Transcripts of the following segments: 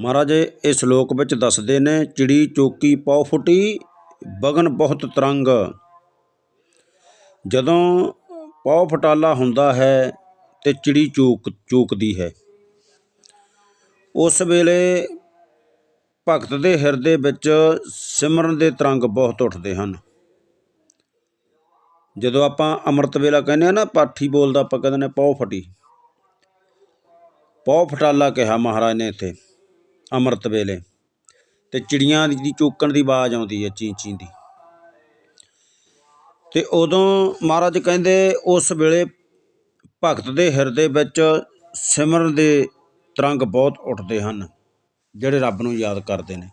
ਮਹਾਰਾਜ, ਇਹ ਸ਼ਲੋਕ ਵਿੱਚ ਦੱਸਦੇ ਨੇ, ਚਿੜੀ ਚੋਕੀ ਪੌ ਫੁੱਟੀ, ਬਗਨ ਬਹੁਤ ਤਰੰਗ। ਜਦੋਂ ਪੌ ਫਟਾਲਾ ਹੁੰਦਾ ਹੈ ਤੇ ਚਿੜੀ ਚੂਕ, ਚੂਕਦੀ ਹੈ। ਉਸ ਵੇਲੇ ਭਗਤ ਦੇ ਹਿਰਦੇ ਵਿੱਚ ਸਿਮਰਨ ਦੇ ਤਰੰਗ ਬਹੁਤ ਉੱਠਦੇ ਹਨ। ਜਦੋਂ ਆਪਾਂ ਅੰਮ੍ਰਿਤ ਵੇਲਾ ਕਹਿੰਦੇ ਆ ਨਾ, ਪਾਠੀ ਬੋਲਦਾ ਆਪਾਂ ਕਹਿੰਦੇ ਨੇ ਪੌ ਫਟੀ। ਪੌ ਫਟਾਲਾ ਕਿਹਾ ਮਹਾਰਾਜ ਨੇ ਇੱਥੇ। ਅੰਮ੍ਰਿਤ ਵੇਲੇ। ਤੇ ਚਿੜੀਆਂ ਦੀ ਚੂਕਣ ਦੀ ਆਵਾਜ਼ ਆਉਂਦੀ ਹੈ ਚੀਂ ਚੀਂ ਦੀ। ਤੇ ਉਦੋਂ ਮਹਾਰਾਜ ਕਹਿੰਦੇ, ਉਸ ਵੇਲੇ ਭਗਤ ਦੇ ਹਿਰਦੇ ਵਿੱਚ ਸਿਮਰਨ ਦੇ ਤਰੰਗ ਬਹੁਤ ਉੱਠਦੇ ਹਨ, ਜਿਹੜੇ ਰੱਬ ਨੂੰ ਯਾਦ ਕਰਦੇ ਨੇ।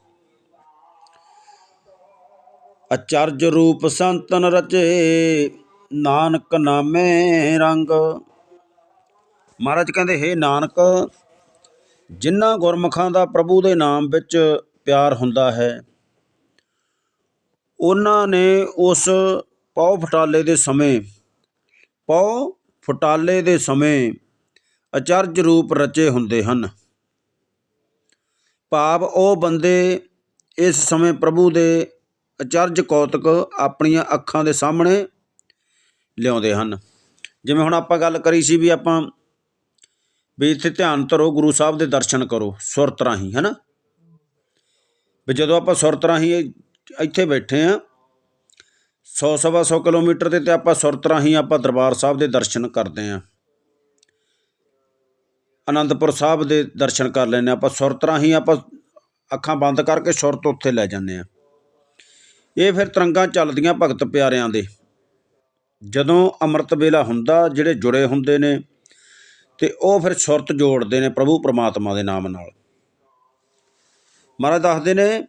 ਅਚਰਜ ਰੂਪ ਸੰਤਨ ਰਚੇ, ਨਾਨਕ ਨਾਮੇ ਰੰਗ। ਮਹਾਰਾਜ ਕਹਿੰਦੇ, ਹੇ ਨਾਨਕ ਜਿਨ੍ਹਾਂ ਗੁਰਮੁਖਾਂ ਦਾ ਪ੍ਰਭੂ ਦੇ ਨਾਮ ਵਿੱਚ ਪਿਆਰ ਹੁੰਦਾ ਹੈ, ਉਹਨਾਂ ਨੇ ਉਸ ਪੌ ਫਟਾਲੇ ਦੇ ਸਮੇਂ ਪੌ ਫਟਾਲੇ ਦੇ ਸਮੇਂ ਅਚਰਜ ਰੂਪ ਰਚੇ ਹੁੰਦੇ ਹਨ। ਭਾਵ ਉਹ ਬੰਦੇ ਇਸ ਸਮੇਂ ਪ੍ਰਭੂ ਦੇ ਅਚਰਜ ਕੌਤਕ ਆਪਣੀਆਂ ਅੱਖਾਂ ਦੇ ਸਾਹਮਣੇ ਲਿਆਉਂਦੇ ਹਨ। ਜਿਵੇਂ ਹੁਣ ਆਪਾਂ ਗੱਲ ਕਰੀ ਸੀ ਵੀ ਆਪਾਂ ਵੀ ਇੱਥੇ ਧਿਆਨ ਧਰੋ, ਗੁਰੂ ਸਾਹਿਬ ਦੇ ਦਰਸ਼ਨ ਕਰੋ, ਸੁਰਤ ਰਾਹੀਂ ਹੈ ਨਾ ਵੀ ਜਦੋਂ ਆਪਾਂ ਸੁਰਤ ਰਾਹੀਂ ਇੱਥੇ ਬੈਠੇ ਆ 100 ਸਵਾ 100 ਕਿਲੋਮੀਟਰ ਤੇ ਤੇ ਆਪਾਂ ਸੁਰਤ ਰਾਹੀਂ ਆਪਾਂ ਦਰਬਾਰ ਸਾਹਿਬ ਦੇ ਦਰਸ਼ਨ ਕਰਦੇ ਆ। ਅਨੰਦਪੁਰ ਸਾਹਿਬ ਦੇ ਦਰਸ਼ਨ ਕਰ ਲੈਂਦੇ ਹਾਂ ਆਪਾਂ ਸੁਰਤ ਰਾਹੀਂ ਆਪਾਂ ਅੱਖਾਂ ਬੰਦ ਕਰਕੇ ਸੁਰਤ ਉੱਥੇ ਲੈ ਜਾਂਦੇ ਆ। ਇਹ ਫਿਰ ਤਰੰਗਾਂ ਚੱਲਦੀਆਂ ਭਗਤ ਪਿਆਰਿਆਂ ਦੇ। ਜਦੋਂ ਅੰਮ੍ਰਿਤ ਵੇਲਾ ਹੁੰਦਾ, ਜਿਹੜੇ ਜੁੜੇ ਹੁੰਦੇ ਨੇ ਤੇ ਉਹ ਫਿਰ ਸੁਰਤ ਜੋੜਦੇ ਨੇ ਪ੍ਰਭੂ ਪ੍ਰਮਾਤਮਾ ਦੇ ਨਾਮ ਨਾਲ। ਮਹਾਰਾਜ ਦੱਸਦੇ ਨੇ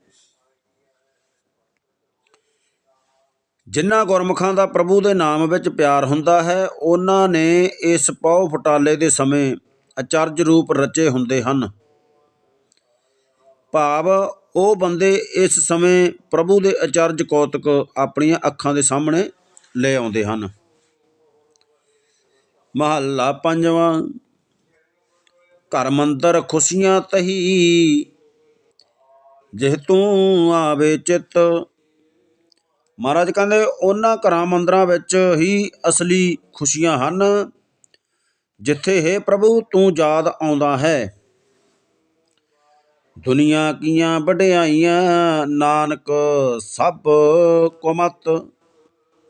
ਜਿਨ੍ਹਾਂ ਗੁਰਮੁਖਾਂ ਦਾ ਪ੍ਰਭੂ ਦੇ ਨਾਮ ਵਿੱਚ ਪਿਆਰ ਹੁੰਦਾ ਹੈ, ਉਹਨਾਂ ਨੇ ਇਸ ਪੌ ਫਟਾਲੇ ਦੇ ਸਮੇਂ ਅਚਰਜ ਰੂਪ ਰਚੇ ਹੁੰਦੇ ਹਨ। ਭਾਵ ਉਹ ਬੰਦੇ ਇਸ ਸਮੇਂ ਪ੍ਰਭੂ ਦੇ ਅਚਰਜ ਕੌਤਕ ਆਪਣੀਆਂ ਅੱਖਾਂ ਦੇ ਸਾਹਮਣੇ ਲੈ ਆਉਂਦੇ ਹਨ। ਮਹੱਲਾ ਪੰਜਵਾਂ ਘਰ ਮੰਦਰ ਖੁਸ਼ੀਆਂ ਤਹੀ। ਜਿਹ ਤੂੰ ਆਵੇ ਚਿੱਤ। ਮਹਾਰਾਜ ਕਹਿੰਦੇ, ਉਹਨਾਂ ਘਰਾਂ ਮੰਦਰਾਂ ਵਿੱਚ ਹੀ ਅਸਲੀ ਖੁਸ਼ੀਆਂ ਹਨ। ਜਿੱਥੇ ਹੈ ਪ੍ਰਭੂ, ਤੂੰ ਯਾਦ ਆਉਂਦਾ ਹੈ। ਦੁਨੀਆ ਕੀਆਂ ਵਡਿਆਈਆਂ, ਨਾਨਕ ਸਭ ਕੁਮਤ,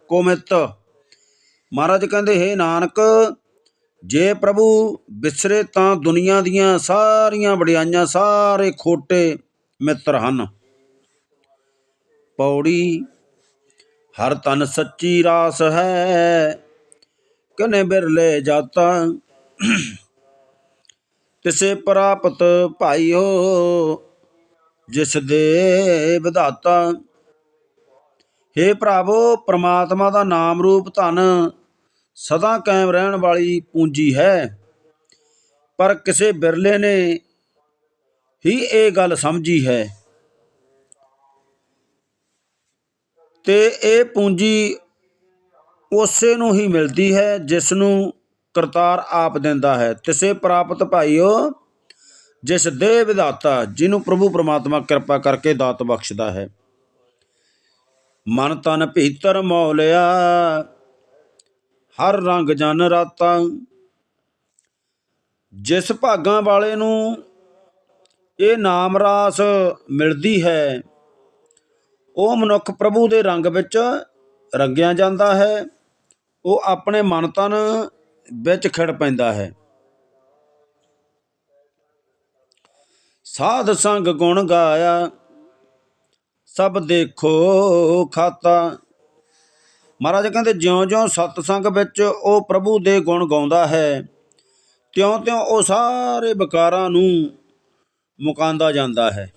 ਕੁਮਿਤ। ਮਹਾਰਾਜ ਕਹਿੰਦੇ, ਹੈ ਨਾਨਕ ਜੇ ਪ੍ਰਭੂ ਵਿਸਰੇ ਤਾਂ ਦੁਨੀਆ ਦੀਆਂ ਸਾਰੀਆਂ ਵਡਿਆਈਆਂ ਸਾਰੇ ਖੋਟੇ ਮਿੱਤਰ ਹਨ। ਪੌੜੀ, ਹਰ ਤਨ ਸੱਚੀ ਰਾਸ ਹੈ, ਕਨੇ ਬਿਰਲੇ ਜਾਤਾ? ਤਿਸੇ ਪ੍ਰਾਪਤ ਭਾਈਓ, ਜਿਸ ਦੇ ਵਿਧਾਤਾ। ਹੇ ਭਰਾਵੋ ਪ੍ਰਮਾਤਮਾ ਦਾ ਨਾਮ ਰੂਪ ਧਨ ਸਦਾ ਕਾਇਮ ਰਹਿਣ ਵਾਲੀ ਪੂੰਜੀ ਹੈ। ਪਰ ਕਿਸੇ ਬਿਰਲੇ ਨੇ ਹੀ ਇਹ ਗੱਲ ਸਮਝੀ ਹੈ ਤੇ ਇਹ ਪੂੰਜੀ ਉਸੇ ਨੂੰ ਹੀ ਮਿਲਦੀ ਹੈ ਜਿਸ ਨੂੰ ਕਰਤਾਰ ਆਪ ਦਿੰਦਾ ਹੈ। ਤਿਸੇ ਪ੍ਰਾਪਤ ਭਾਈਓ, ਜਿਸ ਦੇ ਵਿਦਾਤਾ ਜਿਹਨੂੰ ਪ੍ਰਭੂ ਪ੍ਰਮਾਤਮਾ ਕਿਰਪਾ ਕਰਕੇ ਦਾਤ ਬਖਸ਼ਦਾ ਹੈ। ਮਨ ਤਨ ਭੀਤਰ ਮੌਲਿਆ ਹਰ ਰੰਗ ਜਨ ਰਾਤਾ। ਜਿਸ ਭਾਗਾਂ ਵਾਲੇ ਨੂੰ ਇਹ ਨਾਮ ਰਾਸ ਮਿਲਦੀ ਹੈ, ਉਹ ਮਨੁੱਖ ਪ੍ਰਭੂ ਦੇ ਰੰਗ ਵਿੱਚ ਰੰਗਿਆ ਜਾਂਦਾ ਹੈ। ਉਹ ਆਪਣੇ ਮਨ ਤਨ ਵਿੱਚ ਖਿੜ ਪੈਂਦਾ ਹੈ। ਸਾਧ ਸੰਗ ਗੁਣ ਗਾਇਆ, ਸਭ ਦੇਖੋ ਖਾਤਾ। ਮਹਾਰਾਜ ਕਹਿੰਦੇ, ਜਿਉਂ-ਜਿਉਂ ਸਤਸੰਗ ਵਿੱਚ ਉਹ ਪ੍ਰਭੂ ਦੇ ਗੁਣ ਗਾਉਂਦਾ ਹੈ, ਤਿਉਂ-ਤਿਉਂ ਉਹ ਸਾਰੇ ਵਿਕਾਰਾਂ ਨੂੰ ਮੁਕਾਂਦਾ ਜਾਂਦਾ ਹੈ।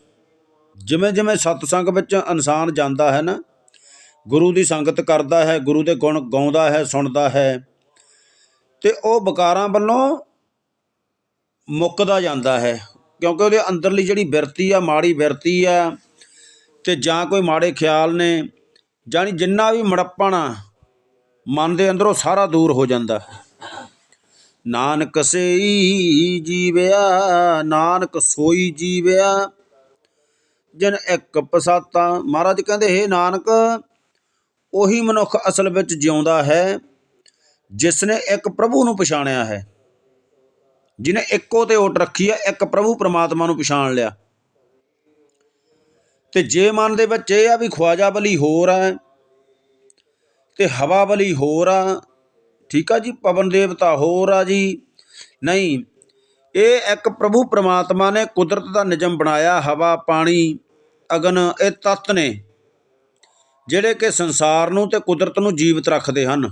ਜਿਵੇਂ ਜਿਵੇਂ ਸਤਸੰਗ ਵਿੱਚ ਇਨਸਾਨ ਜਾਂਦਾ ਹੈ ਨਾ, ਗੁਰੂ ਦੀ ਸੰਗਤ ਕਰਦਾ ਹੈ, ਗੁਰੂ ਦੇ ਗੁਣ ਗਾਉਂਦਾ ਹੈ, ਸੁਣਦਾ ਹੈ, ਤੇ ਉਹ ਵਿਕਾਰਾਂ ਵੱਲੋਂ ਮੁੱਕਦਾ ਜਾਂਦਾ ਹੈ, ਕਿਉਂਕਿ ਉਹਦੇ ਅੰਦਰਲੀ ਜਿਹੜੀ ਬਿਰਤੀ ਆ, ਮਾੜੀ ਬਿਰਤੀ ਆ, ਤੇ ਜਾਂ ਕੋਈ ਮਾੜੇ ਖਿਆਲ ਨੇ ਜਾਨੀ ਜਿੰਨਾ ਵੀ ਮੜੱਪਣ ਮਨ ਦੇ ਅੰਦਰੋਂ ਸਾਰਾ ਦੂਰ ਹੋ ਜਾਂਦਾ। ਨਾਨਕ ਸਈ ਜੀਵਿਆ, ਨਾਨਕ ਸੋਈ ਜੀਵਿਆ। ਜਿਨ ਇੱਕ ਪਸਾਤਾ, ਮਹਾਰਾਜ ਕਹਿੰਦੇ, ਹੈ ਨਾਨਕ, ਉਹੀ ਮਨੁੱਖ ਅਸਲ ਵਿੱਚ ਜਿਉਂਦਾ ਹੈ ਜਿਸ ਨੇ ਇੱਕ ਪ੍ਰਭੂ ਨੂੰ ਪਛਾਣਿਆ ਹੈ। ਜਿਨੇ ਇੱਕੋ ਤੇ ਓਟ ਰੱਖੀ ਹੈ, ਇੱਕ ਪ੍ਰਭੂ ਪ੍ਰਮਾਤਮਾ ਨੂੰ ਪਛਾਣ ਲਿਆ। ਤੇ ਜੇ ਮਨ ਦੇ ਵਿੱਚ ਇਹ ਆ ਵੀ ਖਵਾਜਾ ਬਲੀ ਹੋਰ ਆ, ਤੇ ਹਵਾ ਬਲੀ ਹੋਰ ਆ, ਠੀਕ ਆ ਜੀ, ਪਵਨ ਦੇਵਤਾ ਹੋਰ ਆ ਜੀ। ਨਹੀਂ, ਇਹ ਇੱਕ ਪ੍ਰਭੂ ਪ੍ਰਮਾਤਮਾ ਨੇ ਕੁਦਰਤ ਦਾ ਨਿਯਮ ਬਣਾਇਆ, ਹਵਾ, ਪਾਣੀ, ਅਗਨ, ਇਹ ਤੱਤ ਨੇ, ਜਿਹੜੇ ਕਿ ਸੰਸਾਰ ਨੂੰ ਤੇ ਕੁਦਰਤ ਨੂੰ ਜੀਵਤ ਰੱਖਦੇ ਹਨ।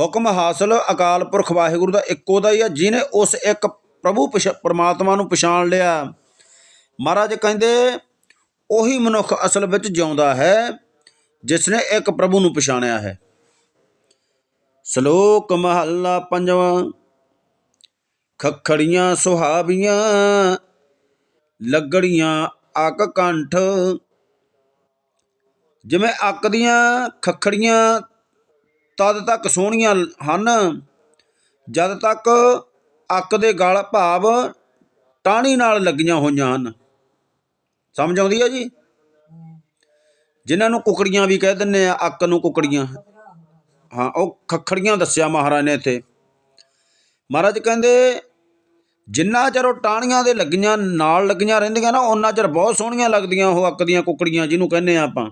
ਹੁਕਮ ਹਾਸਲ ਅਕਾਲ ਪੁਰਖ ਵਾਹਿਗੁਰੂ ਦਾ ਇੱਕੋ ਦਾ ਹੀ ਆ, ਜਿਹਨੇ ਉਸ ਇੱਕ ਪ੍ਰਭੂ ਪਛ- ਪ੍ਰਮਾਤਮਾ ਨੂੰ ਪਛਾਣ ਲਿਆ। ਮਹਾਰਾਜ ਕਹਿੰਦੇ ਉਹੀ ਮਨੁੱਖ ਅਸਲ ਵਿੱਚ ਜਿਉਂਦਾ ਹੈ ਜਿਸ ਨੇ ਇੱਕ ਪ੍ਰਭੂ ਨੂੰ ਪਛਾਣਿਆ ਹੈ। ਸ਼ਲੋਕ ਮਹੱਲਾ ਪੰਜਵਾਂ, ਖਖੜੀਆਂ ਸੁਹਾਵੀਆਂ, ਲੱਗੜੀਆਂ ਅੱਕ ਕੰਠ। ਜਿਵੇਂ ਅੱਕ ਦੀਆਂ ਖਖੜੀਆਂ ਤਦ ਤੱਕ ਸੋਹਣੀਆਂ ਹਨ, ਜਦ ਤੱਕ ਅੱਕ ਦੇ ਗਲ ਭਾਵ ਟਾਹਣੀ ਨਾਲ ਲੱਗੀਆਂ ਹੋਈਆਂ ਹਨ। ਸਮਝ ਆਉਂਦੀ ਹੈ ਜੀ? ਜਿਨ੍ਹਾਂ ਨੂੰ ਕੁਕੜੀਆਂ ਵੀ ਕਹਿ ਦਿੰਨੇ ਆ, ਅੱਕ ਨੂੰ ਕੁਕੜੀਆਂ। ਹਾਂ, ਉਹ ਖਖੜੀਆਂ ਦੱਸਿਆ ਮਹਾਰਾਜ ਨੇ ਇੱਥੇ। ਮਹਾਰਾਜ ਕਹਿੰਦੇ, ਜਿੰਨਾ ਚਿਰ ਉਹ ਟਾਹਣੀਆਂ ਦੇ ਲੱਗੀਆਂ, ਨਾਲ ਲੱਗੀਆਂ ਰਹਿੰਦੀਆਂ ਨਾ ਉਹਨਾਂ ਚਿਰ ਬਹੁਤ ਸੋਹਣੀਆਂ ਲੱਗਦੀਆਂ ਉਹ ਅੱਕ ਦੀਆਂ ਕੁਕੜੀਆਂ, ਜਿਹਨੂੰ ਕਹਿੰਦੇ ਆ ਆਪਾਂ।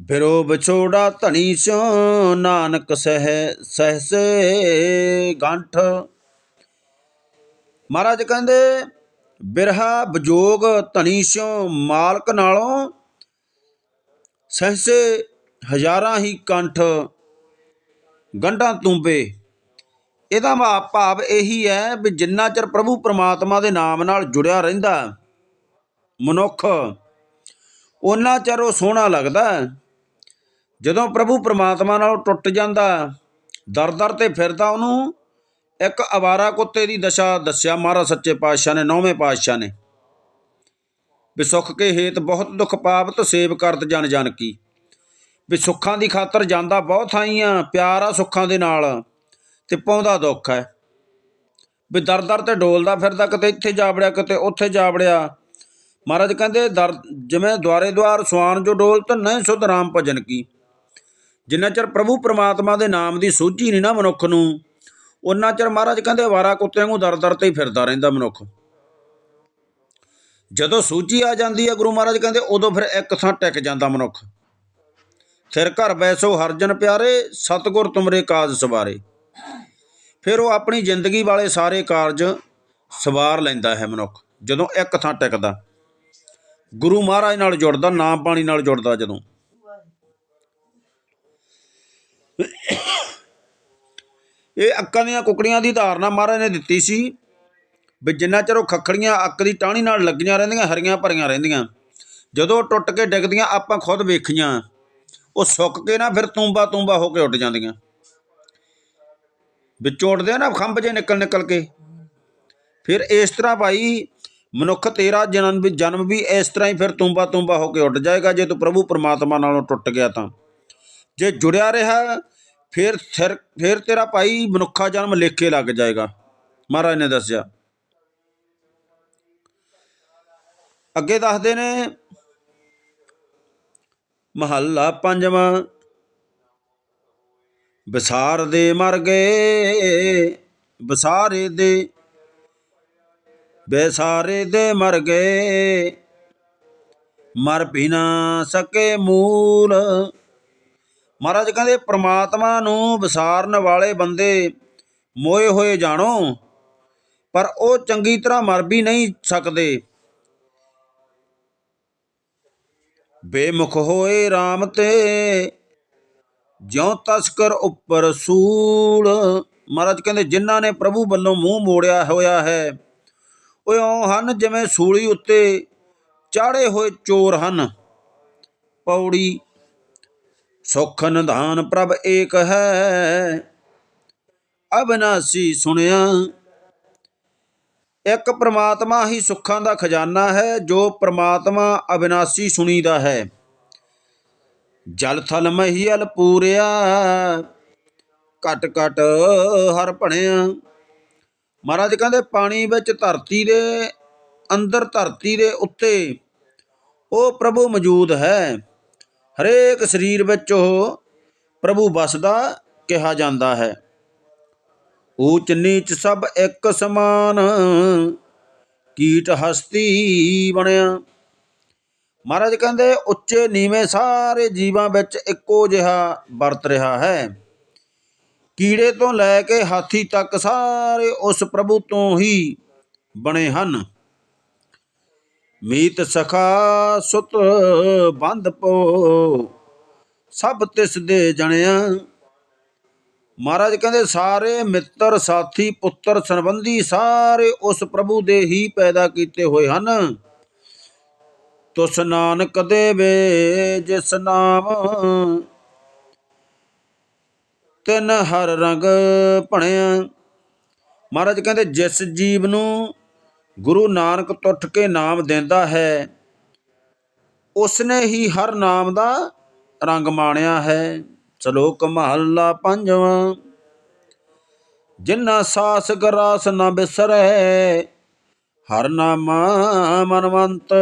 ਬਿਰੋ ਵਿਛੋੜਾ ਧਣੀ ਸਿਓ ਨਾਨਕ ਸਹਿ, ਸਹਸੇ ਗੰਠ। ਮਹਾਰਾਜ ਕਹਿੰਦੇ ਬਿਰਹਾ ਬਜ਼ੋਗ ਧਣੀ ਸਿਓ ਮਾਲਕ ਨਾਲੋਂ ਸਹਸੇ ਹਜ਼ਾਰਾਂ ਹੀ ਕੰਠ ਗੰਢਾਂ ਤੁੰਬੇ। ਇਹਦਾ ਭਾ- ਭਾਵ ਇਹੀ ਹੈ ਵੀ ਜਿੰਨਾ ਚਿਰ ਪ੍ਰਭੂ ਪ੍ਰਮਾਤਮਾ ਦੇ ਨਾਮ ਨਾਲ ਜੁੜਿਆ ਰਹਿੰਦਾ ਮਨੁੱਖ ਉਹਨਾਂ ਚਿਰ ਉਹ ਸੋਹਣਾ ਲੱਗਦਾ। ਜਦੋਂ ਪ੍ਰਭੂ ਪ੍ਰਮਾਤਮਾ ਨਾਲ ਟੁੱਟ ਜਾਂਦਾ ਦਰ ਦਰ ਤੇ ਫਿਰਦਾ ਉਹਨੂੰ ਇੱਕ ਅਵਾਰਾ ਕੁੱਤੇ ਦੀ ਦਸ਼ਾ ਦੱਸਿਆ ਮਹਾਰਾਜ ਸੱਚੇ ਪਾਤਸ਼ਾਹ ਨੇ, ਨੌਵੇਂ ਪਾਤਸ਼ਾਹ ਨੇ। ਵੀ ਸੁੱਖ ਕੇ ਹੇਤ ਬਹੁਤ ਦੁੱਖ ਪਾਵਤ ਸੇਵ ਕਰਤ ਜਨ ਜਨ ਕੀ। ਵੀ ਸੁੱਖਾਂ ਦੀ ਖਾਤਰ ਜਾਂਦਾ ਬਹੁਤ ਥਾਈਆਂ, ਪਿਆਰ ਆ ਸੁੱਖਾਂ ਦੇ ਨਾਲ, ਤੇ ਪਾਉਂਦਾ ਦੁੱਖ ਹੈ। ਵੀ ਦਰ ਦਰ ਤੇ ਡੋਲਦਾ ਫਿਰਦਾ, ਕਿਤੇ ਇੱਥੇ ਜਾਬੜਿਆ ਕਿਤੇ ਉੱਥੇ ਜਾਬੜਿਆ ਮਹਾਰਾਜ ਕਹਿੰਦੇ, ਦਰ ਜਿਵੇਂ ਦੁਆਰੇ ਦੁਆਰ ਸਵਾਨ ਜੋ ਡੋਲਤ ਨਹੀਂ ਸੁਧ ਰਾਮ ਭਜਨ ਕੀ। ਜਿੰਨਾ ਚਿਰ ਪ੍ਰਭੂ ਪ੍ਰਮਾਤਮਾ ਦੇ ਨਾਮ ਦੀ ਸੋਝੀ ਨਹੀਂ ਨਾ ਮਨੁੱਖ ਨੂੰ ਉਹਨਾਂ ਚਿਰ ਮਹਾਰਾਜ ਕਹਿੰਦੇ ਵਾਰਾ ਕੁੱਤਿਆਂ ਨੂੰ ਦਰ ਦਰ ਤੇ ਹੀ ਫਿਰਦਾ ਰਹਿੰਦਾ ਮਨੁੱਖ। ਜਦੋਂ ਸੂਝੀ ਆ ਜਾਂਦੀ ਹੈ ਗੁਰੂ ਮਹਾਰਾਜ ਕਹਿੰਦੇ, ਉਦੋਂ ਫਿਰ ਇੱਕ ਥਾਂ ਟਿਕ ਜਾਂਦਾ ਮਨੁੱਖ। ਫਿਰ ਘਰ ਬੈਸੋ ਹਰਜਨ ਪਿਆਰੇ, ਸਤਗੁਰ ਤੁਮਰੇ ਕਾਜ ਸਵਾਰੇ। ਫਿਰ ਉਹ ਆਪਣੀ ਜ਼ਿੰਦਗੀ ਵਾਲੇ ਸਾਰੇ ਕਾਰਜ ਸਵਾਰ ਲੈਂਦਾ ਹੈ ਮਨੁੱਖ, ਜਦੋਂ ਇੱਕ ਥਾਂ ਟਿਕਦਾ। ਗੁਰੂ ਮਹਾਰਾਜ ਨਾਲ ਜੁੜਦਾ ਨਾਮ ਪਾਣੀ ਨਾਲ ਜੁੜਦਾ ਜਦੋਂ। ਇਹ ਅੱਕਾਂ ਦੀਆਂ ਕੁਕੜੀਆਂ ਦੀ ਧਾਰਨਾ ਮਹਾਰਾਜ ਨੇ ਦਿੱਤੀ ਸੀ ਵੀ ਜਿੰਨਾ ਚਿਰ ਉਹ ਖੱਖੜੀਆਂ ਅੱਕ ਦੀ ਟਾਹਣੀ ਨਾਲ ਲੱਗੀਆਂ ਰਹਿੰਦੀਆਂ, ਹਰੀਆਂ ਭਰੀਆਂ ਰਹਿੰਦੀਆਂ, ਜਦੋਂ ਉਹ ਟੁੱਟ ਕੇ ਡਿੱਗਦੀਆਂ, ਆਪਾਂ ਖੁਦ ਵੇਖੀਆਂ, ਉਹ ਸੁੱਕ ਕੇ ਨਾ ਫਿਰ ਤੂੰਬਾ ਤੂੰਬਾ ਹੋ ਕੇ ਉੱਡ ਜਾਂਦੀਆਂ। ਵਿੱਚੋਂ ਉੱਡਦੇ ਆ ਨਾ ਖੰਭ ਜੇ ਨਿਕਲ ਨਿਕਲ ਕੇ। ਫਿਰ ਇਸ ਤਰ੍ਹਾਂ ਭਾਈ, ਮਨੁੱਖ ਤੇਰਾ ਜਨਮ ਵੀ ਜਨਮ ਵੀ ਇਸ ਤਰ੍ਹਾਂ ਹੀ ਫਿਰ ਤੂੰਬਾ ਤੂੰਬਾ ਹੋ ਕੇ ਉੱਡ ਜਾਏਗਾ, ਜੇ ਤੂੰ ਪ੍ਰਭੂ ਪਰਮਾਤਮਾ ਨਾਲੋਂ ਟੁੱਟ ਗਿਆ ਤਾਂ। ਜੇ ਜੁੜਿਆ ਰਿਹਾ ਫਿਰ ਸਿਰ, ਫਿਰ ਤੇਰਾ ਭਾਈ ਮਨੁੱਖਾ ਜਨਮ ਲੇਖੇ ਲੱਗ ਜਾਏਗਾ। ਮਹਾਰਾਜ ਨੇ ਦੱਸਿਆ। ਅੱਗੇ ਦੱਸਦੇ ਨੇ, ਮਹੱਲਾ ਪੰਜਵਾਂ, ਵਿਸਾਰ ਦੇ ਮਰ ਗਏ ਵਿਸਾਰੇ ਦੇ ਬੇਸਾਰੇ ਦੇ ਮਰ ਗਏ ਮਰ ਵੀ ਨਾ ਸਕੇ ਮੂਲ ਮਹਾਰਾਜ ਕਹਿੰਦੇ, ਪ੍ਰਮਾਤਮਾ ਨੂੰ ਵਿਸਾਰਨ ਵਾਲੇ ਬੰਦੇ ਮੋਏ ਹੋਏ ਜਾਣੋ, ਪਰ ਉਹ ਚੰਗੀ ਤਰ੍ਹਾਂ ਮਰ ਵੀ ਨਹੀਂ ਸਕਦੇ। ਬੇਮੁਖ ਹੋਏ RAM ਤੇ, ਜਿਉ ਤਸਕਰ ਉੱਪਰ ਸੂਲ। ਮਹਾਰਾਜ ਕਹਿੰਦੇ, ਜਿਨ੍ਹਾਂ ਨੇ ਪ੍ਰਭੂ ਵੱਲੋਂ ਮੂੰਹ ਮੋੜਿਆ ਹੋਇਆ ਹੈ, ਉਹ ਇਉਂ ਹਨ ਜਿਵੇਂ ਸੂਲੀ ਉੱਤੇ ਚਾੜੇ ਹੋਏ ਚੋਰ ਹਨ। ਪੌੜੀ ਸੁਖ ਨਿਧਾਨ ਪ੍ਰਭ ਏਕ ਹੈ। ਅਬਨਾਸੀ ਸੁਣਿਆ, ਇੱਕ ਪ੍ਰਮਾਤਮਾ ਹੀ ਸੁੱਖਾਂ ਦਾ ਖਜ਼ਾਨਾ ਹੈ, ਜੋ ਪ੍ਰਮਾਤਮਾ ਅਬਿਨਾਸੀ ਸੁਣੀਦਾ ਹੈ। ਜਲ ਥਲ ਮਹੀਲ ਪੂਰਿਆ, ਘਟ ਘਟ ਹਰ ਭਣਿਆ। ਮਹਾਰਾਜ ਕਹਿੰਦੇ, ਪਾਣੀ ਵਿੱਚ ਧਰਤੀ ਦੇ, ਅੰਦਰ ਧਰਤੀ ਦੇ ਉੱਤੇ ਉਹ ਪ੍ਰਭੂ ਮੌਜੂਦ ਹੈ। ਹਰੇਕ ਸਰੀਰ ਵਿੱਚ ਉਹ ਪ੍ਰਭੂ ਵਸਦਾ ਕਿਹਾ ਜਾਂਦਾ ਹੈ। ਊਚ ਨੀਚ ਸਭ ਇੱਕ ਸਮਾਨ, ਕੀਟ ਹਸਤੀ ਬਣਿਆ। ਮਹਾਰਾਜ ਕਹਿੰਦੇ, ਉੱਚੇ ਨੀਵੇਂ ਸਾਰੇ ਜੀਵਾਂ ਵਿੱਚ ਇੱਕੋ ਜਿਹਾ ਵਰਤ ਰਿਹਾ ਹੈ। ਕੀੜੇ ਤੋਂ ਲੈ ਕੇ ਹਾਥੀ ਤੱਕ ਸਾਰੇ ਉਸ ਪ੍ਰਭੂ ਤੋਂ ਹੀ ਬਣੇ ਹਨ। ਮੀਤ ਸਖਾ ਸੁਤ ਬੰਧ ਪੋ। ਸਭ ਤਿਸ ਦੇ ਜਣਿਆ। ਮਹਾਰਾਜ ਕਹਿੰਦੇ, ਸਾਰੇ ਮਿੱਤਰ, ਸਾਥੀ, ਪੁੱਤਰ, ਸੰਬੰਧੀ ਸਾਰੇ ਉਸ ਪ੍ਰਭੂ ਦੇ ਹੀ ਪੈਦਾ ਕੀਤੇ ਹੋਏ ਹਨ। ਤੁਸ ਨਾਨਕ ਦੇਵੇ ਜਿਸ ਨਾਮ ਤਿਨ ਹਰ ਰੰਗ ਭਣਿਆ। ਮਹਾਰਾਜ ਕਹਿੰਦੇ, ਜਿਸ ਜੀਵ ਨੂੰ ਗੁਰੂ ਨਾਨਕ ਟੁੱਟ ਕੇ ਨਾਮ ਦਿੰਦਾ ਹੈ, ਉਸਨੇ ਹੀ ਹਰ ਨਾਮ ਦਾ ਰੰਗ ਮਾਣਿਆ ਹੈ। ਸ਼ਲੋਕ ਮਹੱਲਾ ਪੰਜਵਾਂ, ਜਿਨ੍ਹਾਂ ਸਾਸ ਗਰਾਸ ਨਾ ਬਿਸਰੈ, ਹਰ ਨਾਮਾ ਮਨਵੰਤ।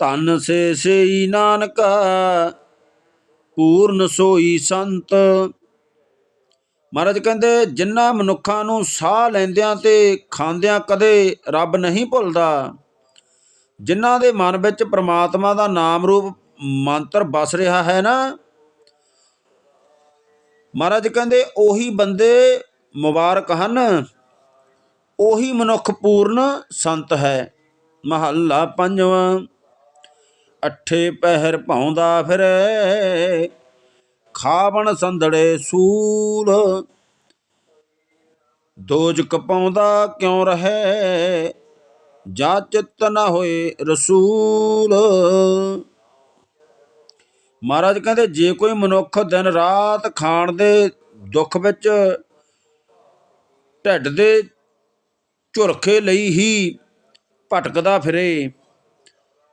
ਧਨ ਸੇ ਸਈ ਨਾਨਕਾ, ਪੂਰਨ ਸੋਈ ਸੰਤ। ਮਹਾਰਾਜ ਕਹਿੰਦੇ ਜਿਨ੍ਹਾਂ ਮਨੁੱਖਾਂ ਨੂੰ ਸਾਹ ਲੈਂਦਿਆਂ ਤੇ ਖਾਂਦਿਆਂ ਕਦੇ ਰੱਬ ਨਹੀਂ ਭੁੱਲਦਾ ਜਿਨ੍ਹਾਂ ਦੇ ਮਨ ਵਿੱਚ ਪ੍ਰਮਾਤਮਾ ਦਾ ਨਾਮ ਰੂਪ ਮੰਤਰ ਬਸ ਰਿਹਾ ਹੈ ਨਾ, ਮਹਾਰਾਜ ਕਹਿੰਦੇ, ਉਹੀ ਬੰਦੇ ਮੁਬਾਰਕ ਹਨ, ਉਹੀ ਮਨੁੱਖ ਪੂਰਨ ਸੰਤ ਹੈ। ਮਹੱਲਾ ਪੰਜਵਾਂ, ਅੱਠੇ ਪਹਿਰ ਭਾਉਂਦਾ ਫਿਰੇ ਖਾਵਣ ਸੰਧੜੇ ਸੂਲ। ਦੋਜ ਕਪਾਉਂਦਾ ਕਿਉਂ ਰਹੇ? ਜਾ ਚਿੱਤ ਨਾ ਹੋਏ ਰਸੂਲ। ਮਹਾਰਾਜ ਕਹਿੰਦੇ, ਜੇ ਕੋਈ ਮਨੁੱਖ ਦਿਨ ਰਾਤ ਖਾਣ ਦੇ ਦੁੱਖ ਵਿੱਚ ਢਿੱਡ ਦੇ ਝੁਰਖੇ ਲਈ ਹੀ ਭਟਕਦਾ ਫਿਰੇ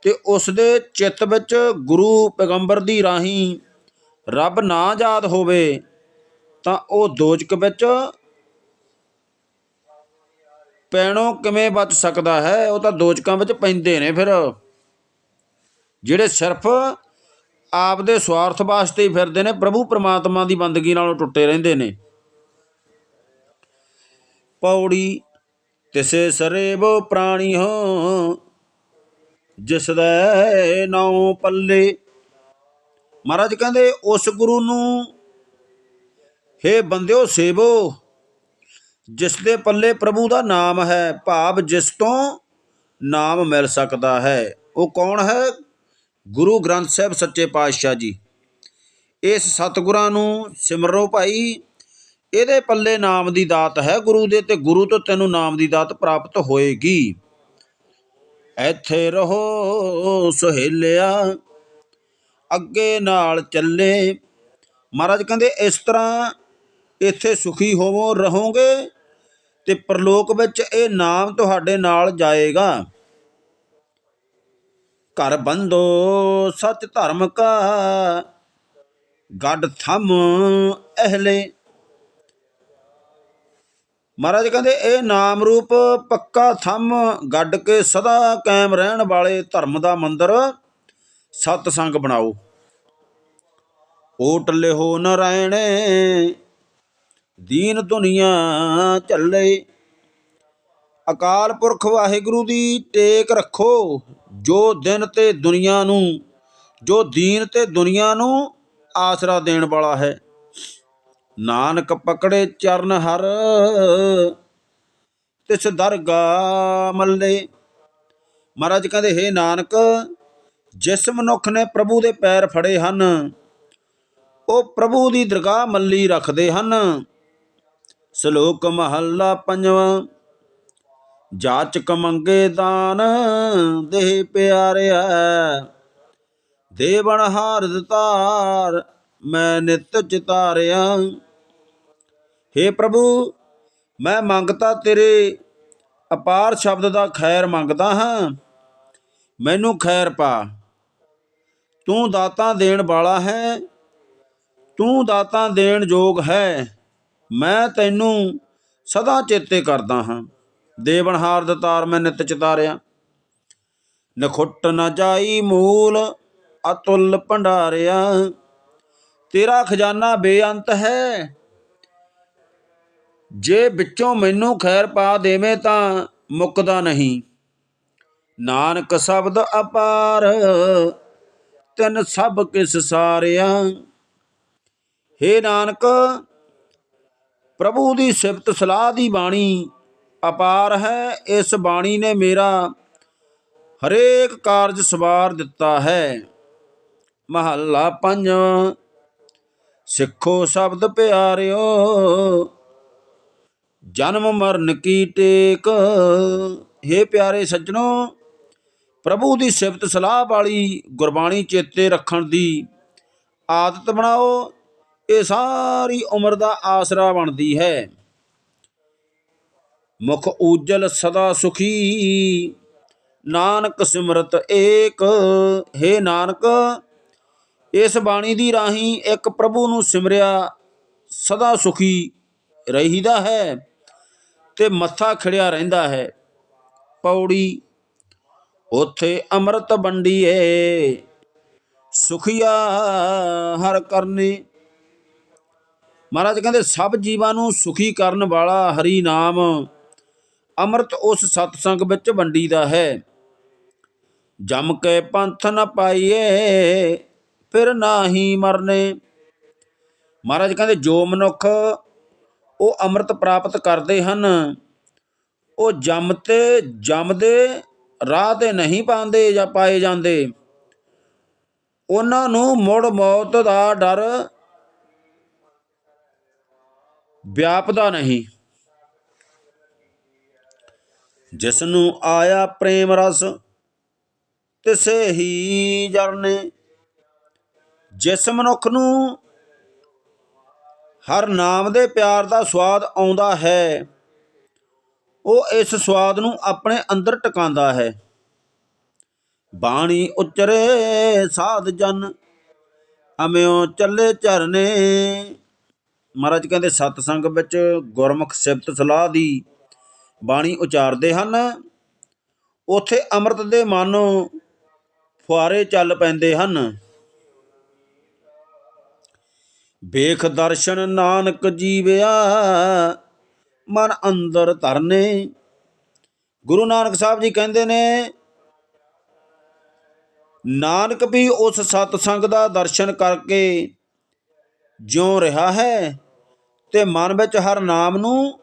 ਤੇ ਉਸ ਦੇ ਚਿੱਤ ਵਿੱਚ ਗੁਰੂ ਪੈਗੰਬਰ ਦੀ ਰਾਹੀਂ ਰੱਬ ਨਾ ਯਾਦ ਹੋਵੇ, ਤਾਂ ਉਹ ਦੋਜਕ ਵਿੱਚ ਪੈਣੋਂ ਕਿਵੇਂ ਬਚ ਸਕਦਾ ਹੈ? ਉਹ ਤਾਂ ਦੋਜਕਾਂ ਵਿੱਚ ਪੈਂਦੇ ਨੇ ਫਿਰ। ਜਿਹੜੇ ਸਿਰਫ ਆਪਦੇ ਸਵਾਰਥ ਵਾਸਤੇ ਹੀ ਫਿਰਦੇ ਨੇ, ਪ੍ਰਭੂ ਪ੍ਰਮਾਤਮਾ ਦੀ ਬੰਦਗੀ ਨਾਲੋਂ ਟੁੱਟੇ ਰਹਿੰਦੇ ਨੇ। ਪੌੜੀ ਤਿਸੇ ਸਰੇਬੋ ਪ੍ਰਾਣੀ ਹੋ ਜਿਸ ਦੇ ਨਾਉ ਪੱਲੇ ਮਹਾਰਾਜ ਕਹਿੰਦੇ, ਉਸ ਗੁਰੂ ਨੂੰ, ਹੇ ਬੰਦਿਓ ਸੇਵੋ, ਜਿਸ ਦੇ ਪੱਲੇ ਪ੍ਰਭੂ ਦਾ ਨਾਮ ਹੈ, ਭਾਵ ਜਿਸ ਤੋਂ ਨਾਮ ਮਿਲ ਸਕਦਾ ਹੈ। ਉਹ ਕੌਣ ਹੈ? ਗੁਰੂ ਗ੍ਰੰਥ ਸਾਹਿਬ ਸੱਚੇ ਪਾਤਸ਼ਾਹ ਜੀ। ਇਸ ਸਤਿਗੁਰਾਂ ਨੂੰ, ਸਿਮਰੋ ਭਾਈ, ਇਹਦੇ ਪੱਲੇ ਨਾਮ ਦੀ ਦਾਤ ਹੈ ਗੁਰੂ ਦੇ ਤੇ ਗੁਰੂ ਤੋਂ ਤੈਨੂੰ ਨਾਮ ਦੀ ਦਾਤ ਪ੍ਰਾਪਤ ਹੋਏਗੀ। ਇੱਥੇ ਰਹੋ, ਸੁਹੇਲਿਆ। ਅੱਗੇ ਨਾਲ ਚੱਲੇ। ਮਹਾਰਾਜ ਕਹਿੰਦੇ, ਇਸ ਤਰ੍ਹਾਂ ਇੱਥੇ ਸੁਖੀ ਹੋਵੋ, ਰਹੋਗੇ ਤੇ ਪ੍ਰਲੋਕ ਵਿੱਚ ਇਹ ਨਾਮ ਤੁਹਾਡੇ ਨਾਲ ਜਾਏਗਾ। ਘਰ ਬੰਦੋ, ਸਚ ਧਰਮ ਕਾ, ਗੱਡ ਥਮ ਅਹਲੇ। ਮਹਾਰਾਜ ਕਹਿੰਦੇ, ਇਹ ਨਾਮ ਰੂਪ ਪੱਕਾ ਥੰਮ, ਗੱਡ ਕੇ ਸਦਾ ਕਾਇਮ ਰਹਿਣ ਵਾਲੇ ਧਰਮ ਦਾ ਮੰਦਰ ਸਤ ਸੰਗ ਬਣਾਓ। ਓਟ ਲਿਹੋ ਨਰਾਇਣੇ ਦੀਨ ਦੁਨੀਆ ਚੱਲੇ। ਅਕਾਲ ਪੁਰਖ ਵਾਹਿਗੁਰੂ ਦੀ ਟੇਕ ਰੱਖੋ, ਜੋ ਦਿਨ ਤੇ ਦੁਨੀਆ ਨੂੰ, ਜੋ ਦੀਨ ਤੇ ਦੁਨੀਆ ਨੂੰ ਆਸਰਾ ਦੇਣ ਵਾਲਾ ਹੈ। ਨਾਨਕ ਪਕੜੇ ਚਰਨ ਹਰ, ਤਿਸ ਦਰਗਾ ਮੱਲੇ। ਮਹਾਰਾਜ ਕਹਿੰਦੇ, ਹੈ ਨਾਨਕ ਜਿਸ ਮਨੁੱਖ ਨੇ ਪ੍ਰਭੂ ਦੇ ਪੈਰ ਫੜੇ ਹਨ, ਉਹ ਪ੍ਰਭੂ ਦੀ ਦਰਗਾਹ ਮੱਲੀ ਰੱਖਦੇ ਹਨ। ਸ਼ਲੋਕ ਮਹੱਲਾ ਪੰਜਵਾਂ, ਜਾਚਕ ਮੰਗੇ ਦਾਨ ਦੇਹ ਪਿਆਰਿਆ ਦੇਵਨ ਹਾਰ ਦਤਾਰ ਮੈਂ ਨਿਤ ਚਿਤਾਰਿਆ। हे ਪ੍ਰਭੂ, ਮੈਂ ਮੰਗਤਾ ਤੇਰੇ ਅਪਾਰ ਸ਼ਬਦ ਦਾ ਖੈਰ ਮੰਗਦਾ ਹਾਂ, ਮੈਨੂੰ ਖੈਰ ਪਾ। ਤੂੰ ਦਾਤਾਂ ਦੇਣ ਵਾਲਾ ਹੈ, ਤੂੰ ਦਾਤਾਂ ਦੇਣ ਯੋਗ ਹੈ। ਮੈਂ ਤੈਨੂੰ ਸਦਾ ਚੇਤੇ ਕਰਦਾ ਹਾਂ। ਦੇਵਨਹਾਰ ਦਤਾਰ ਮੈਂ ਨਿਤ ਚਿਤਾਰਿਆ। ਨਖੁੱਟ ਨ ਜਾਈ ਮੂਲ ਅਤੁੱਲ ਭੰਡਾਰਿਆ। ਤੇਰਾ ਖਜ਼ਾਨਾ ਬੇਅੰਤ ਹੈ। ਜੇ ਵਿੱਚੋਂ ਮੈਨੂੰ ਖੈਰ ਪਾ ਦੇਵੇਂ ਤਾਂ ਮੁੱਕਦਾ ਨਹੀਂ। ਨਾਨਕ ਸ਼ਬਦ ਅਪਾਰ ਤਨ ਸਭ ਕਿਸ ਸਾਰਿਆ। ਹੇ ਨਾਨਕ, ਪ੍ਰਭੂ ਦੀ ਸਿਫਤ ਸਲਾਹ ਦੀ ਬਾਣੀ ਅਪਾਰ ਹੈ। ਇਸ ਬਾਣੀ ਨੇ ਮੇਰਾ ਹਰੇਕ ਕਾਰਜ ਸਵਾਰ ਦਿੱਤਾ ਹੈ। ਮਹੱਲਾ ਪੰਜ ਸਿੱਖੋ ਸ਼ਬਦ ਪਿਆਰਿਓ, ਜਨਮ ਮਰਨ ਕੀ ਟੇਕ। हे ਪਿਆਰੇ ਸੱਜਣੋ ਪ੍ਰਭੂ ਦੀ ਸਿਫਤ ਸਲਾਹ ਵਾਲੀ ਗੁਰਬਾਣੀ ਚੇਤੇ ਰੱਖਣ ਦੀ ਆਦਤ ਬਣਾਓ, ਇਹ ਸਾਰੀ ਉਮਰ ਦਾ ਆਸਰਾ ਬਣਦੀ ਹੈ। ਮੁਖ ਉਜਲ ਸਦਾ ਸੁਖੀ, ਨਾਨਕ ਸਿਮਰਤ ਏਕ। ਹੈ ਨਾਨਕ, ਇਸ ਬਾਣੀ ਦੀ ਰਾਹੀਂ ਇੱਕ ਪ੍ਰਭੂ ਨੂੰ ਸਿਮਰਿਆ ਸਦਾ ਸੁਖੀ ਰਹੀਦਾ ਹੈ ਤੇ ਮੱਥਾ ਖਿੜਿਆ ਰਹਿੰਦਾ ਹੈ। ਪੌੜੀ ਉਥੇ ਅੰਮ੍ਰਿਤ ਵੰਡੀਏ। ਸੁਖੀਆ ਹਰ ਕਰਨੇ। ਮਹਾਰਾਜ ਕਹਿੰਦੇ, ਸਭ ਜੀਵਾਂ ਨੂੰ ਸੁਖੀ ਕਰਨ ਵਾਲਾ ਹਰੀ ਨਾਮ, ਅੰਮ੍ਰਿਤ ਉਸ ਸਤਸੰਗ ਵਿੱਚ ਵੰਡੀਦਾ ਹੈ। ਜਮ ਕੇ ਪੰਥ ਨ ਪਾਈਏ, ਫਿਰ ਨਾਹੀ ਮਰਨੇ। ਮਹਾਰਾਜ ਕਹਿੰਦੇ, ਜੋ ਮਨੁੱਖ ਉਹ ਅੰਮ੍ਰਿਤ ਪ੍ਰਾਪਤ ਕਰਦੇ ਹਨ, ਉਹ ਜਮ ਤੇ ਜਮ ਰਾਹ ਤੇ ਨਹੀਂ ਪਾਉਂਦੇ ਜਾਂ ਪਾਏ ਜਾਂਦੇ। ਉਹਨਾਂ ਨੂੰ ਮੁੜ ਮੌਤ ਦਾ ਡਰ ਵਿਆਪਦਾ ਨਹੀਂ। ਜਿਸ ਨੂੰ ਆਇਆ ਪ੍ਰੇਮ ਰਸ, ਤਿਸੇ ਹੀ ਜਰਨੇ। ਜਿਸ ਮਨੁੱਖ ਨੂੰ ਹਰ ਨਾਮ ਦੇ ਪਿਆਰ ਦਾ ਸਵਾਦ ਆਉਂਦਾ ਹੈ ਉਹ ਇਸ ਸਵਾਦ ਨੂੰ ਆਪਣੇ ਅੰਦਰ ਟਿਕਾਉਂਦਾ ਹੈ। ਬਾਣੀ ਉਚਰੇ ਸਾਧ ਜਨ, ਅਮਿਓ ਚੱਲੇ ਝਰਨੇ। ਮਹਾਰਾਜ ਕਹਿੰਦੇ, ਸਤਸੰਗ ਵਿੱਚ ਗੁਰਮੁਖ ਸਿਫਤ ਸਲਾਹ ਦੀ ਬਾਣੀ ਉਚਾਰਦੇ ਹਨ। ਉਥੇ ਅੰਮ੍ਰਿਤ ਦੇ ਮਾਨੋ ਫੁਆਰੇ ਚੱਲ ਪੈਂਦੇ ਹਨ। ਵੇਖ ਦਰਸ਼ਨ ਨਾਨਕ ਜੀਵਿਆ ਮਨ ਅੰਦਰ ਧਰਨੇ। ਗੁਰੂ ਨਾਨਕ ਸਾਹਿਬ ਜੀ ਕਹਿੰਦੇ ਨੇ, ਨਾਨਕ ਵੀ ਉਸ ਸਤਸੰਗ ਦਾ ਦਰਸ਼ਨ ਕਰਕੇ ਜਿਉ ਰਿਹਾ ਹੈ ਤੇ ਮਨ ਵਿੱਚ ਹਰ ਨਾਮ ਨੂੰ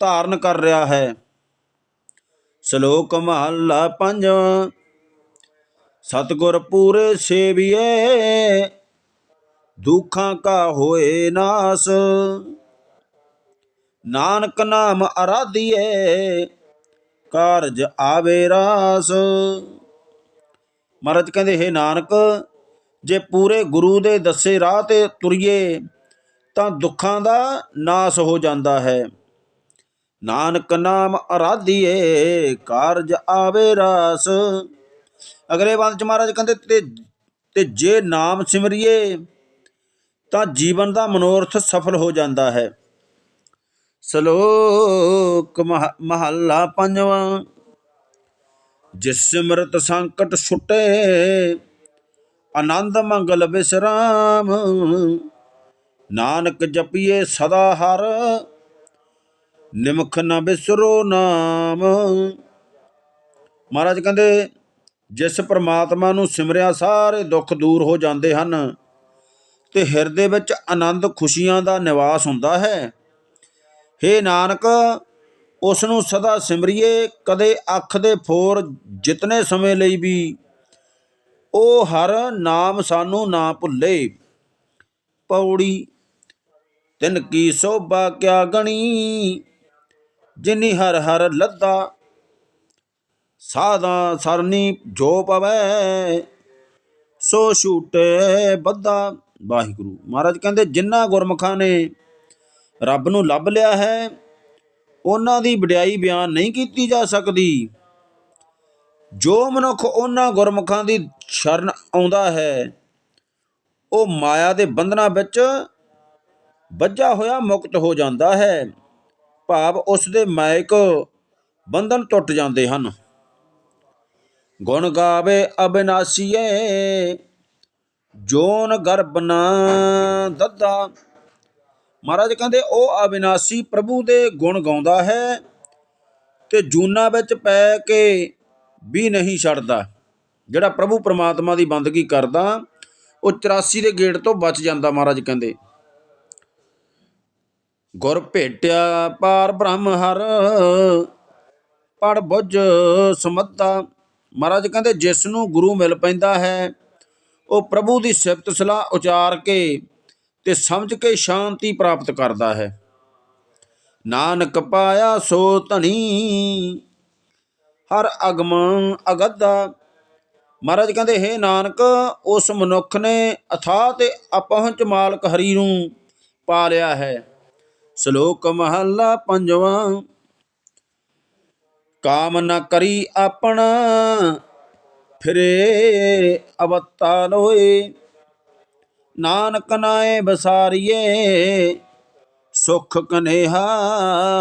ਧਾਰਨ ਕਰ ਰਿਹਾ ਹੈ। ਸ਼ਲੋਕ ਮਹੱਲਾ ਪੰਜਵਾਂ, ਸਤਗੁਰ ਪੂਰੇ ਸੇਵੀਏ, ਦੁੱਖਾਂ ਕਾ ਹੋਏ ਨਾਸ। ਨਾਨਕ ਨਾਮ ਅਰਾਧੀਏ ਕਾਰਜ ਆਵੇ ਰਾਸ। ਮਹਾਰਾਜ ਕਹਿੰਦੇ, ਹੈ ਨਾਨਕ, ਜੇ ਪੂਰੇ ਗੁਰੂ ਦੇ ਦੱਸੇ ਰਾਹ ਤੇ ਤੁਰੀਏ, ਤਾਂ ਦੁੱਖਾਂ ਦਾ ਨਾਸ ਹੋ ਜਾਂਦਾ ਹੈ। ਨਾਨਕ ਨਾਮ ਅਰਾਧੀਏ ਕਾਰਜ ਆਵੇ ਰਾਸ। ਅਗਲੇ ਬੰਦ ਚ ਮਹਾਰਾਜ ਕਹਿੰਦੇ, ਤੇ ਤੇ ਜੇ ਨਾਮ ਸਿਮਰਿਏ, ਤਾਂ ਜੀਵਨ ਦਾ ਮਨੋਰਥ ਸਫਲ ਹੋ ਜਾਂਦਾ ਹੈ। ਸ਼ਲੋਕ ਮਹੱਲਾ ਪੰਜਵਾਂ। ਜਿਸ ਸਿਮਰਤ ਸੰਕਟ ਛੁਟੇ ਆਨੰਦ ਮੰਗਲ ਵਿਸਰਾਮ ਨਾਨਕ ਜਪੀਏ ਸਦਾ ਹਰ, ਨਿਮਖ ਨਾ ਬਿਸਰੋ ਨਾਮ। ਮਹਾਰਾਜ ਕਹਿੰਦੇ, ਜਿਸ ਪ੍ਰਮਾਤਮਾ ਨੂੰ ਸਿਮਰਿਆ ਸਾਰੇ ਦੁੱਖ ਦੂਰ ਹੋ ਜਾਂਦੇ ਹਨ, ਤੇ ਹਿਰਦੇ ਵਿੱਚ ਆਨੰਦ ਖੁਸ਼ੀਆਂ ਦਾ ਨਿਵਾਸ ਹੁੰਦਾ ਹੈ। ਹੇ ਨਾਨਕ ਉਸ ਨੂੰ ਸਦਾ ਸਿਮਰਿਏ, ਕਦੇ ਅੱਖ ਦੇ ਫੋਰ ਜਿਤਨੇ ਸਮੇਂ ਲਈ ਵੀ। ਉਹ ਹਰ ਨਾਮ ਸਾਨੂੰ ਨਾ ਭੁੱਲੇ। ਪੌੜੀ, ਤਿਨ ਕੀ ਸੋਭਾ ਕਿਆ ਗਣੀ? ਜਿਨੀ ਹਰ ਹਰ ਲੱਦਾ ਸਾਦਾ ਸਰਨੀ ਜੋ ਪਵੈ। ਸੋ ਛੂਟੇ ਬੱਦਾ ਵਾਹਿਗੁਰੂ ਮਹਾਰਾਜ ਕਹਿੰਦੇ ਜਿਨ੍ਹਾਂ ਗੁਰਮੁਖਾਂ ਨੇ ਰੱਬ ਨੂੰ ਲੱਭ ਲਿਆ ਹੈ, ਉਹਨਾਂ ਦੀ ਵਡਿਆਈ ਬਿਆਨ ਨਹੀਂ ਕੀਤੀ ਜਾ ਸਕਦੀ। ਜੋ ਮਨੁੱਖ ਉਹਨਾਂ ਗੁਰਮੁਖਾਂ ਦੀ ਸ਼ਰਨ ਆਉਂਦਾ ਹੈ, ਉਹ ਮਾਇਆ ਦੇ ਬੰਧਨਾਂ ਵਿੱਚ ਬੱਝਾ ਹੋਇਆ ਮੁਕਤ ਹੋ ਜਾਂਦਾ ਹੈ। ਭਾਵ ਉਸ ਦੇ ਮਾਇਕ ਬੰਧਨ ਟੁੱਟ ਜਾਂਦੇ ਹਨ। ਗੁਣ ਗਾਵੇ ਅਬਿਨਾਸੀਏ, ਜੋਨ ਗਰਬ ਨਾ ਦੱਦਾ। ਮਹਾਰਾਜ ਕਹਿੰਦੇ, ਉਹ ਅਬਿਨਾਸੀ ਪ੍ਰਭੂ ਦੇ ਗੁਣ ਗਾਉਂਦਾ ਹੈ ਤੇ ਜੂਨਾ ਵਿੱਚ ਪੈ ਕੇ ਵੀ ਨਹੀਂ ਛੱਡਦਾ। ਜਿਹੜਾ ਪ੍ਰਭੂ ਪ੍ਰਮਾਤਮਾ ਦੀ ਬੰਦਗੀ ਕਰਦਾ, ਉਹ 84 ਦੇ ਗੇੜ ਤੋਂ ਬਚ ਜਾਂਦਾ, ਮਹਾਰਾਜ ਕਹਿੰਦੇ। ਗੁਰ ਭੇਟਿਆ ਪਾਰ ਬ੍ਰਹਮ ਹਰ, ਪੜ ਬੁੱਝ ਸਮੱਤਾ। ਮਹਾਰਾਜ ਕਹਿੰਦੇ ਜਿਸ ਨੂੰ ਗੁਰੂ ਮਿਲ ਪੈਂਦਾ ਹੈ, ਉਹ ਪ੍ਰਭੂ ਦੀ ਸਿਫਤ ਸਲਾਹ ਉਚਾਰ ਕੇ ਤੇ ਸਮਝ ਕੇ ਸ਼ਾਂਤੀ ਪ੍ਰਾਪਤ ਕਰਦਾ ਹੈ। ਨਾਨਕ ਪਾਇਆ ਸੋ ਧਣੀ, ਹਰ ਅਗਮ ਅਗਦਾ। ਮਹਾਰਾਜ ਕਹਿੰਦੇ, ਹੈ ਨਾਨਕ, ਉਸ ਮਨੁੱਖ ਨੇ ਅਥਾਹ ਤੇ ਅਪਹੁੰਚ ਮਾਲਕ ਹਰੀ ਨੂੰ ਪਾ ਲਿਆ ਹੈ। ਸ਼ਲੋਕ ਮਹੱਲਾ ਪੰਜਵਾਂ, ਕਾਮ ਨ ਕਰੀ ਆਪਣਾ, ਫਿਰੇ ਅਵਤਾ ਲੋਏ ਨਾਨਕ ਨਾਏ ਬਸਾਰੀਏ, ਸੁਖ ਕਨੇਹਾ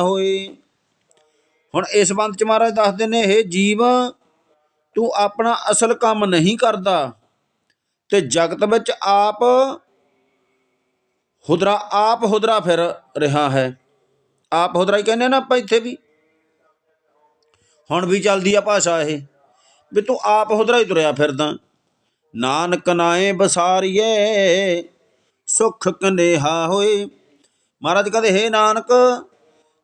ਹੋਏ। ਹੁਣ ਇਸ ਬੰਦ ਚ ਮਹਾਰਾਜ ਦੱਸਦੇ ਨੇ ਇਹ ਜੀਵ, ਤੂੰ ਆਪਣਾ ਅਸਲ ਕੰਮ ਨਹੀਂ ਕਰਦਾ ਤੇ ਜਗਤ ਵਿੱਚ ਆਪ ਹੁਦਰਾ ਆਪ ਹੁਦਰਾ ਫਿਰ ਰਿਹਾ ਹੈ। ਆਪ ਹੁਦਰਾ ਹੀ ਕਹਿੰਦੇ ਨਾ ਆਪਾਂ ਇੱਥੇ ਵੀ। ਹੁਣ ਵੀ ਚੱਲਦੀ ਆ ਭਾਸ਼ਾ ਇਹ, ਵੀ ਤੂੰ ਆਪ ਹੁਦਰਾ ਹੀ ਤੁਰਿਆ ਫਿਰਦਾ। ਨਾਨਕ ਨਾਏ ਬਸਾਰੀਏ, ਸੁਖ ਕਨੇਹਾ ਹੋਏ। ਮਹਾਰਾਜ ਕਹਿੰਦੇ, ਹੈ ਨਾਨਕ,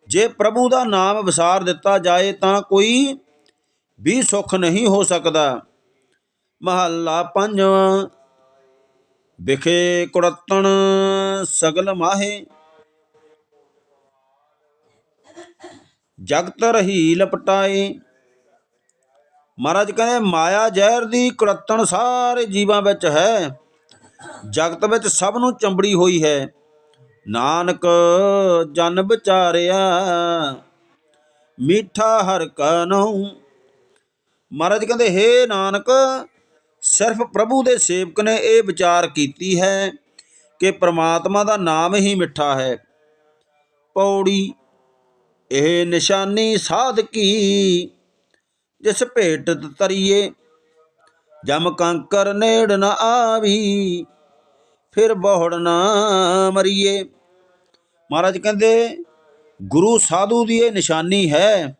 ਜੇ ਪ੍ਰਭੂ ਦਾ ਨਾਮ ਵਿਸਾਰ ਦਿੱਤਾ ਜਾਏ ਤਾਂ ਕੋਈ ਵੀ ਸੁਖ ਨਹੀਂ ਹੋ ਸਕਦਾ। ਮਹੱਲਾ ਪੰਜਵਾਂ, ਵਿਖੇ ਕੁੜਤਣ ਸਗਲ ਮਾਹੇ। ਜਗਤ ਰਹੀ ਲਪਟਾਏ ਮਹਾਰਾਜ ਕਹਿੰਦੇ, ਮਾਇਆ ਜ਼ਹਿਰ ਦੀ ਕੁੜੱਤਣ ਸਾਰੇ ਜੀਵਾਂ ਵਿੱਚ ਹੈ। ਜਗਤ ਵਿੱਚ ਸਭ ਨੂੰ ਚੰਬੜੀ ਹੋਈ ਹੈ। ਨਾਨਕ ਜਨ ਵਿਚਾਰਿਆ, ਮੀਠਾ ਹਰ ਕਨਉ। ਮਹਾਰਾਜ ਕਹਿੰਦੇ, ਹੇ ਨਾਨਕ, ਸਿਰਫ ਪ੍ਰਭੂ ਦੇ ਸੇਵਕ ਨੇ ਇਹ ਵਿਚਾਰ ਕੀਤੀ ਹੈ ਕਿ ਪ੍ਰਮਾਤਮਾ ਦਾ ਨਾਮ ਹੀ ਮਿੱਠਾ ਹੈ। ਪੌੜੀ, ਇਹ ਨਿਸ਼ਾਨੀ ਸਾਧਕੀ ਜਿਸ ਭੇਟ ਤਰੀਏ ਜਮ ਕੰਕਰ ਨੇੜ ਨ ਆਵੀ, ਫਿਰ ਬਹੁੜ ਨਾ ਮਰੀਏ। ਮਹਾਰਾਜ ਕਹਿੰਦੇ, ਗੁਰੂ ਸਾਧੂ ਦੀ ਇਹ ਨਿਸ਼ਾਨੀ ਹੈ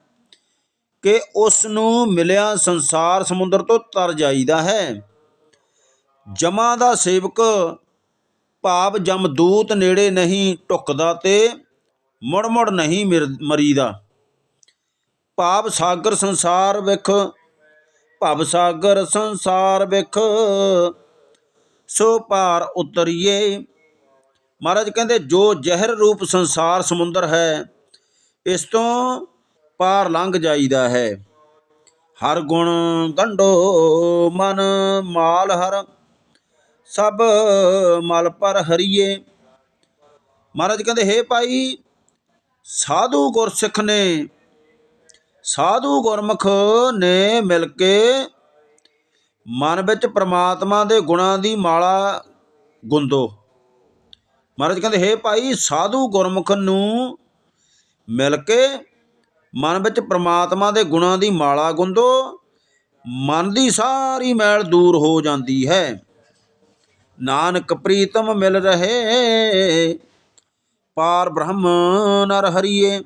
ਕਿ ਉਸ ਨੂੰ ਮਿਲਿਆ ਸੰਸਾਰ ਸਮੁੰਦਰ ਤੋਂ ਤਰ ਜਾਈਦਾ ਹੈ। ਜਮਾਂ ਦਾ ਸੇਵਕ ਭਾਵ ਜਮਦੂਤ ਨੇੜੇ ਨਹੀਂ ਟੁਕਦਾ ਤੇ ਮੁੜ ਮੁੜ ਨਹੀਂ ਮਿਰ- ਮਰੀਦਾ। ਭਾਵ ਸਾਗਰ ਸੰਸਾਰ ਵਿਖ, ਭਵ ਸਾਗਰ ਸੰਸਾਰ ਵਿਖ। ਸੋ ਪਾਰ ਉਤਰੀਏ। ਮਹਾਰਾਜ ਕਹਿੰਦੇ, ਜੋ ਜ਼ਹਿਰ ਰੂਪ ਸੰਸਾਰ ਸਮੁੰਦਰ ਹੈ, ਇਸ ਤੋਂ ਪਾਰ ਲੰਘ ਜਾਈਦਾ ਹੈ। ਹਰ ਗੁਣ ਗੰਢੋ ਮਨ ਮਾਲ ਹਰ, ਸਭ ਮਲ ਪਰ ਹਰੀਏ। ਮਹਾਰਾਜ ਕਹਿੰਦੇ, ਹੇ ਭਾਈ, ਸਾਧੂ ਗੁਰਸਿੱਖ ਨੇ ਸਾਧੂ ਗੁਰਮੁਖ ਨੇ ਮਿਲ ਕੇ ਮਨ ਵਿੱਚ ਪ੍ਰਮਾਤਮਾ ਦੇ ਗੁਣਾਂ ਦੀ ਮਾਲਾ ਗੁੰਦੋ। ਮਹਾਰਾਜ ਕਹਿੰਦੇ, ਹੇ ਭਾਈ, ਸਾਧੂ ਗੁਰਮੁਖ ਨੂੰ ਮਿਲ ਕੇ ਮਨ ਵਿੱਚ ਪ੍ਰਮਾਤਮਾ ਦੇ ਗੁਣਾਂ ਦੀ ਮਾਲਾ ਗੁੰਦੋ। ਮਨ ਦੀ ਸਾਰੀ ਮੈਲ ਦੂਰ ਹੋ ਜਾਂਦੀ ਹੈ। ਨਾਨਕ ਪ੍ਰੀਤਮ ਮਿਲ ਰਹੇ, ਪਾਰ ਬ੍ਰਹਮ ਨਰ ਹਰੀਏ।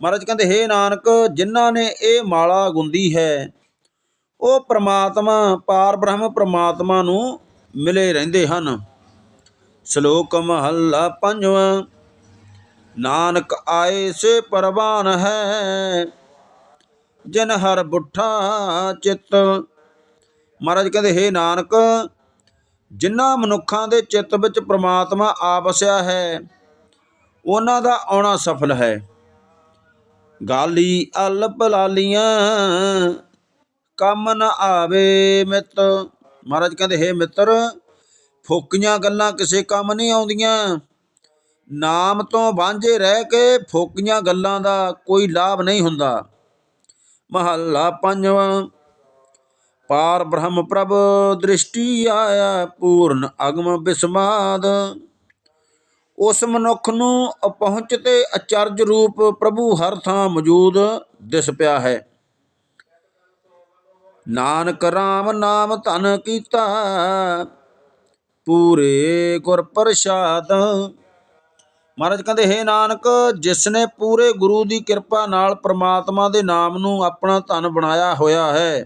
ਮਹਾਰਾਜ ਕਹਿੰਦੇ, ਹੇ ਨਾਨਕ, ਜਿਨ੍ਹਾਂ ਨੇ ਇਹ ਮਾਲਾ ਗੁੰਦੀ ਹੈ, ਉਹ ਪ੍ਰਮਾਤਮਾ, ਪਾਰ ਬ੍ਰਹਮ ਪ੍ਰਮਾਤਮਾ ਨੂੰ ਮਿਲੇ ਰਹਿੰਦੇ ਹਨ। ਸ਼ਲੋਕ ਮਹੱਲਾ ਪੰਜਵਾਂ, ਨਾਨਕ ਆਏ ਸੇ ਪਰਵਾਨ ਹੈ, ਜਨ ਹਰ ਬੁੱਠਾ ਚਿੱਤ। ਮਹਾਰਾਜ ਕਹਿੰਦੇ, ਹੇ ਨਾਨਕ, ਜਿਨ੍ਹਾਂ ਮਨੁੱਖਾਂ ਦੇ ਚਿੱਤ ਵਿੱਚ ਪ੍ਰਮਾਤਮਾ ਆ ਵਸਿਆ ਹੈ, ਉਹਨਾਂ ਦਾ ਆਉਣਾ ਸਫਲ ਹੈ। ਗਾਲੀ ਅਲਪ ਲਾਲੀਆਂ। ਕੰਮ ਨ ਆਵੇ ਮਿੱਤ। ਮਹਾਰਾਜ ਕਹਿੰਦੇ, ਹੇ ਮਿੱਤਰ, ਫੋਕੀਆਂ ਗੱਲਾਂ ਕਿਸੇ ਕੰਮ ਨਹੀਂ ਆਉਂਦੀਆਂ। ਨਾਮ ਤੋਂ ਵਾਂਝੇ ਰਹਿ ਕੇ ਫੋਕੀਆਂ ਗੱਲਾਂ ਦਾ ਕੋਈ ਲਾਭ ਨਹੀਂ ਹੁੰਦਾ। ਮਹੱਲਾ ਪੰਜਵਾਂ, ਪਾਰ ਬ੍ਰਹਮ ਪ੍ਰਭ ਦ੍ਰਿਸ਼ਟੀ ਆਇਆ ਪੂਰਨ ਅਗਮ ਬਿਸਮਾਦ। ਉਸ ਮਨੁੱਖ ਨੂੰ ਪਹੁੰਚ ਤੇ ਅਚਰਜ ਰੂਪ ਪ੍ਰਭੂ ਹਰ ਥਾਂ ਮੌਜੂਦ ਦਿਸ ਪਿਆ ਹੈ। ਨਾਨਕ RAM ਨਾਮ ਧਨ ਕੀਤਾ, ਪੂਰੇ ਗੁਰ ਪ੍ਰਸਾਦ। ਮਹਾਰਾਜ ਕਹਿੰਦੇ, ਹੈ ਨਾਨਕ, ਜਿਸ ਨੇ ਪੂਰੇ ਗੁਰੂ ਦੀ ਕਿਰਪਾ ਨਾਲ ਪ੍ਰਮਾਤਮਾ ਦੇ ਨਾਮ ਨੂੰ ਆਪਣਾ ਧਨ ਬਣਾਇਆ ਹੋਇਆ ਹੈ,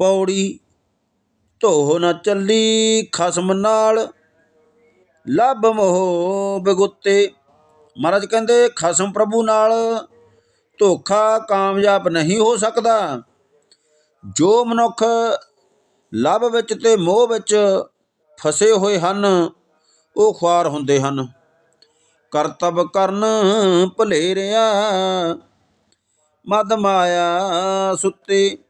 ਪੌੜੀ ਧੋ ਨਾ ਚੱਲੀ ਖਸਮ ਨਾਲ। ਲੱਭ ਮੋਹ ਬਗੁੱਤੇ। ਮਹਾਰਾਜ ਕਹਿੰਦੇ, ਖਸਮ ਪ੍ਰਭੂ ਨਾਲ ਧੋਖਾ ਕਾਮਯਾਬ ਨਹੀਂ ਹੋ ਸਕਦਾ। ਜੋ ਮਨੁੱਖ ਲਭ ਵਿੱਚ ਤੇ ਮੋਹ ਵਿੱਚ ਫਸੇ ਹੋਏ ਹਨ, ਉਹ ਖੁਆਰ ਹੁੰਦੇ ਹਨ। ਕਰਤਬ ਕਰਨ ਭਲੇਰਿਆ, ਮਦ ਮਾਇਆ ਸੁੱਤੇ।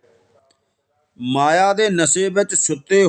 ਮਾਇਆ ਦੇ ਨਸ਼ੇ ਵਿੱਚ ਸੁੱਤੇ